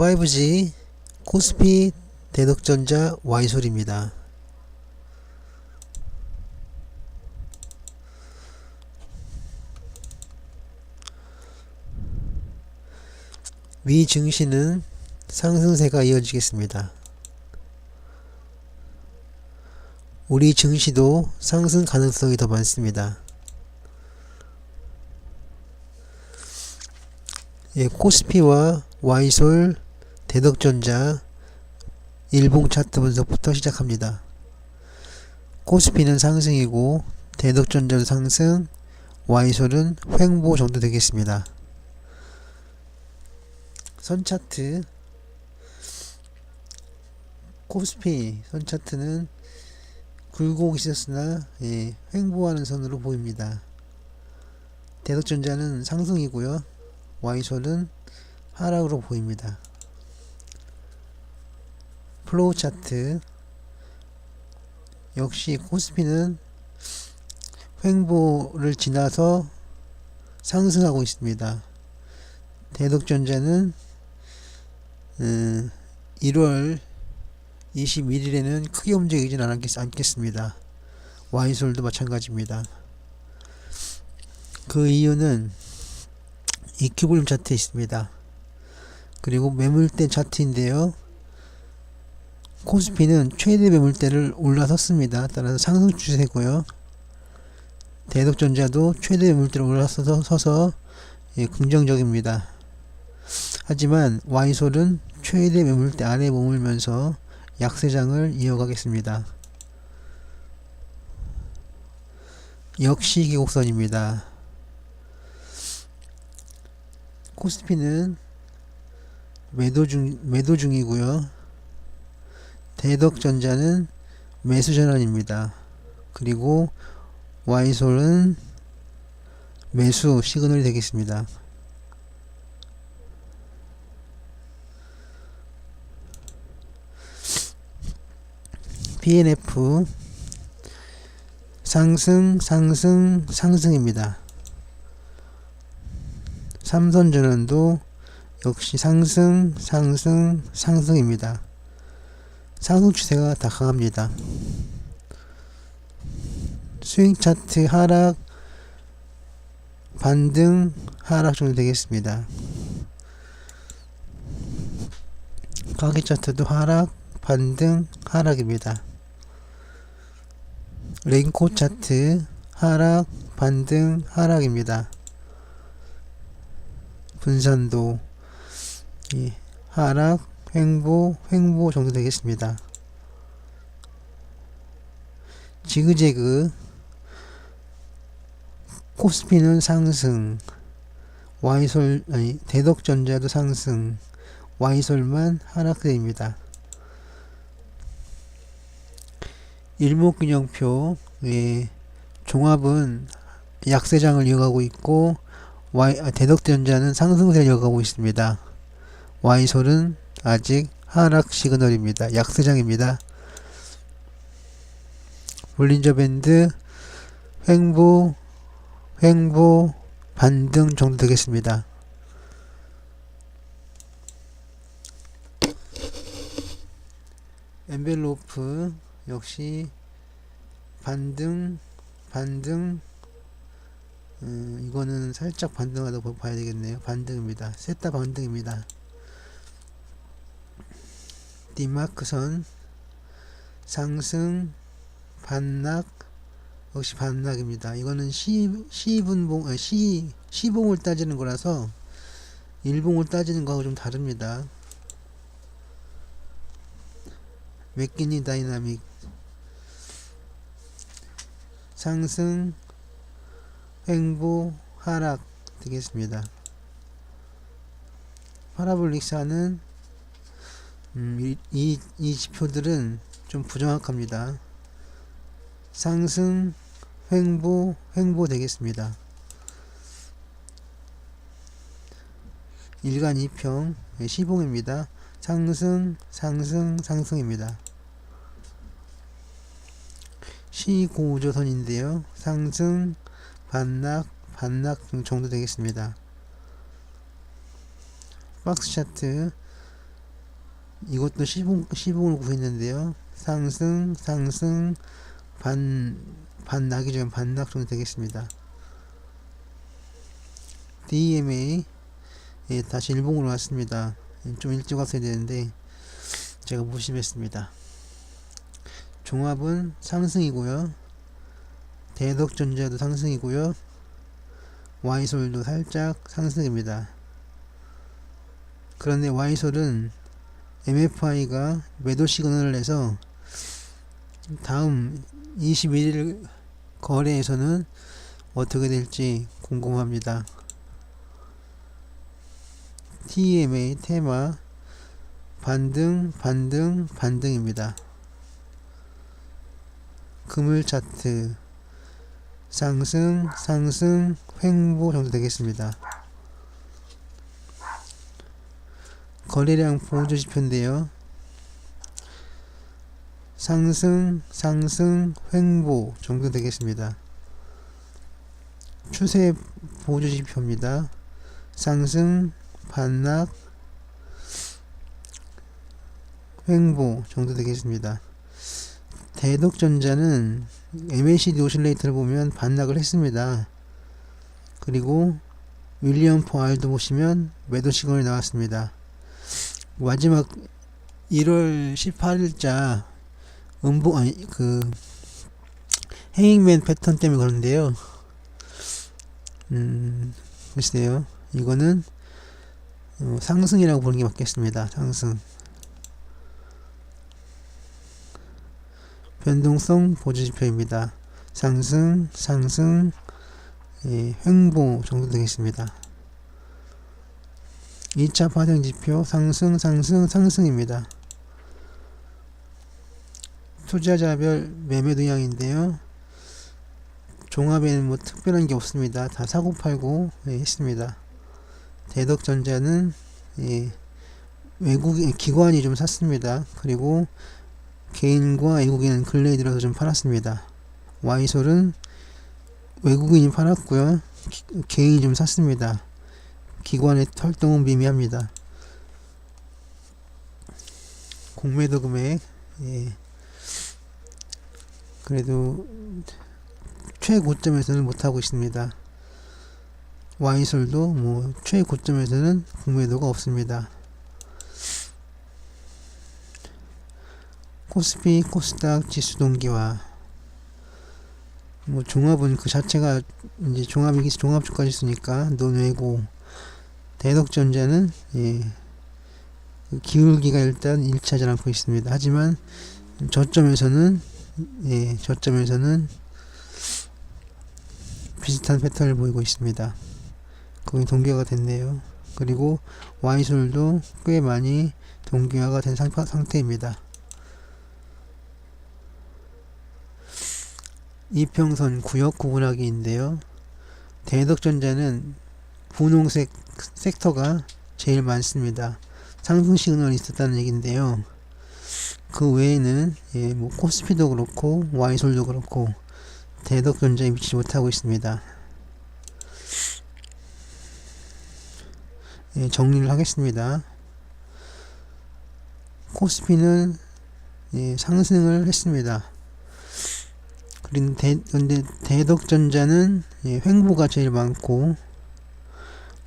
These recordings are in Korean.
5G 코스피 대덕전자 Y솔입니다. 위 증시는 상승세가 이어지겠습니다. 우리 증시도 상승 가능성이 더 많습니다. 예, 코스피와 와이솔, 대덕전자, 일봉 차트 분석부터 시작합니다. 코스피는 상승이고 대덕전자는 상승, 와이솔은 횡보 정도 되겠습니다. 선 차트 코스피 선 차트는 굴곡 있었으나 예, 횡보하는 선으로 보입니다. 대덕전자는 상승이고요. Y솔은 하락으로 보입니다. 플로우 차트 역시 코스피는 횡보를 지나서 상승하고 있습니다. 대덕전자는 음, 1월 21일에는 크게 움직이진 않겠, 않겠습니다. Y솔도 마찬가지입니다. 그 이유는 이큐블림 차트에 있습니다. 그리고 매물대 차트인데요. 코스피는 최대 매물대를 올라섰습니다. 따라서 상승 추세고요. 대덕전자도 최대 매물대를 올라서서 서서 예, 긍정적입니다. 하지만 Y솔은 최대 매물대 아래 머물면서 약세장을 이어가겠습니다. 역시 기곡선입니다. 코스피는 매도 중 매도 중이고요. 대덕전자는 매수 전환입니다. 그리고 Y솔은 매수 시그널이 되겠습니다. PNF 상승 상승 상승입니다. 삼선전환도 역시 상승 상승 상승입니다. 상승 추세가 다 강합니다. 스윙 차트 하락 반등 하락 정도 되겠습니다. 가격 차트도 하락 반등 하락입니다. 랭코 차트 하락 반등 하락입니다. 분산도 예, 하락 횡보 횡보 정도 되겠습니다. 지그재그 코스피는 상승 와이솔 아니 대덕전자도 상승 와이솔만 하락세입니다. 일목균형표 예, 종합은 약세장을 이어가고 있고 Y, 아, 대덕전자는 상승세를 이어가고 있습니다. Y솔은 아직 하락 시그널입니다. 약세장입니다. 볼린저 밴드 횡보 횡보 반등 정도 되겠습니다. 엔벨로프 역시 반등 반등 음, 이거는 살짝 반등하다고 봐야 되겠네요 반등입니다 셋 다 반등입니다 디마크선 상승 반락 역시 반락입니다. 이거는 시, 시분봉 아, 시, 시봉을 따지는 거라서 일봉을 따지는 거하고 좀 다릅니다. 맥기니 다이나믹. 상승 횡보 하락 되겠습니다. 파라볼릭사는 음, 이, 이, 이 지표들은 좀 부정확합니다. 상승 횡보 횡보 되겠습니다. 일간 2평 시봉입니다. 상승 상승 상승입니다. 시고조선인데요. 상승 반락 반락 정도 되겠습니다. 박스 차트 이것도 시봉, 시봉을 구했는데요. 상승, 상승, 반, 반낙이 좀 반낙 정도 되겠습니다. DMA, 예, 다시 일봉으로 왔습니다. 좀 일찍 왔어야 되는데, 제가 무심했습니다. 종합은 상승이고요. 대덕전자도 상승이고요. 와이솔도 살짝 상승입니다. 그런데 와이솔은 MFI가 매도 시그널을 내서 다음 21일 거래에서는 어떻게 될지 궁금합니다. TMA 테마 반등 반등 반등입니다. 금을 차트 상승 상승 횡보 정도 되겠습니다. 거래량 보조 지표인데요. 상승 상승 횡보 정도 되겠습니다. 추세 보조 지표입니다. 상승 반락 횡보 정도 되겠습니다. 대덕전자는 MACD 오실레이터를 보면 반락을 했습니다. 그리고 윌리엄 포알도 보시면 매도 시그널이 나왔습니다. 마지막 1월 18일자 음보 아니 그 헤잉맨 패턴 때문에 그런데요. 음 글쎄요. 이거는 어, 상승이라고 보는 게 맞겠습니다. 상승. 변동성 보조 지표입니다. 상승, 상승, 예, 횡보 정도 되겠습니다. 2차 파생 지표 상승, 상승, 상승입니다. 투자자별 매매 동향인데요. 종합에는 뭐 특별한 게 없습니다. 다 사고 팔고 예, 했습니다. 대덕전자는 예, 외국 기관이 좀 샀습니다. 그리고 개인과 외국인은 근래에 들어서 좀 팔았습니다. 와이솔은 외국인이 팔았고요. 기, 개인이 좀 샀습니다. 기관의 활동은 미미합니다. 공매도 금액 예. 그래도 최고점에서는 못하고 있습니다. 와이솔도 뭐 최고점에서는 공매도가 없습니다. 코스피, 코스닥 지수 동기화 뭐 종합은 그 자체가 이제 종합이기 종합주가 지수니까 논외고 대덕전자는 예, 그 기울기가 일단 일치하지 않고 있습니다. 하지만 저점에서는 예, 저점에서는 비슷한 패턴을 보이고 있습니다. 거의 동기화가 됐네요. 그리고 와이솔도 꽤 많이 동기화가 된 상태입니다. 이평선 구역 구분하기인데요. 대덕전자는 분홍색 섹터가 제일 많습니다. 상승 시그널이 있었다는 얘기인데요. 그 외에는 예, 뭐 코스피도 그렇고 와이솔도 그렇고 대덕전자에 미치지 못하고 있습니다. 예, 정리를 하겠습니다. 코스피는 예, 상승을 했습니다. 그런데 대덕전자는 예, 횡보가 제일 많고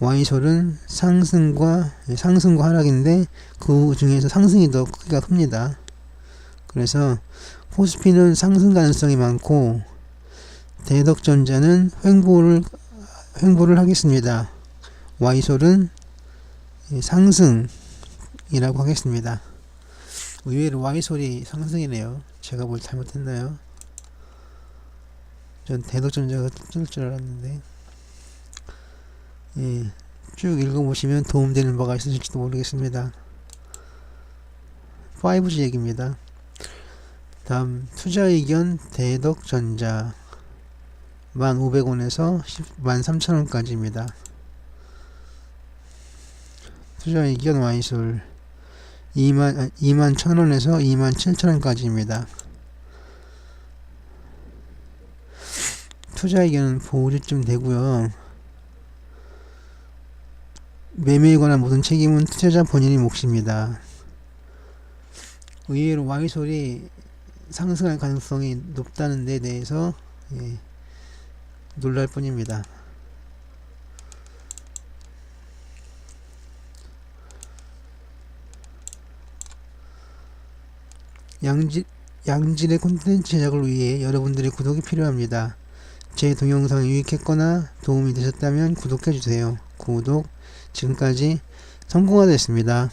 와이솔은 상승과 예, 상승과 하락인데 그 중에서 상승이 더 크기가 큽니다. 그래서 코스피는 상승 가능성이 많고 대덕전자는 횡보를 횡보를 하겠습니다. 와이솔은 예, 상승이라고 하겠습니다. 의외로 와이솔이 상승이네요. 제가 뭘 잘못했나요? 전 대덕전자가 뜰줄 알았는데 예, 쭉 읽어보시면 도움되는 바가 있으실지도 모르겠습니다 5G 얘기입니다 다음 투자 의견 대덕전자 1,500원에서 13,000원까지입니다 투자 의견 와이솔 2만, 2만 1,000원에서 2만 7천원까지입니다. 투자 의견은 보호주쯤 되고요. 매매에 관한 모든 책임은 투자자 본인의 몫입니다. 의외로 와이솔이 상승할 가능성이 높다는 데 대해서 예, 놀랄 뿐입니다. 양질, 양질의 콘텐츠 제작을 위해 여러분들의 구독이 필요합니다. 제 동영상이 유익했거나 도움이 되셨다면 구독해주세요. 구독, 지금까지 성공하였습니다.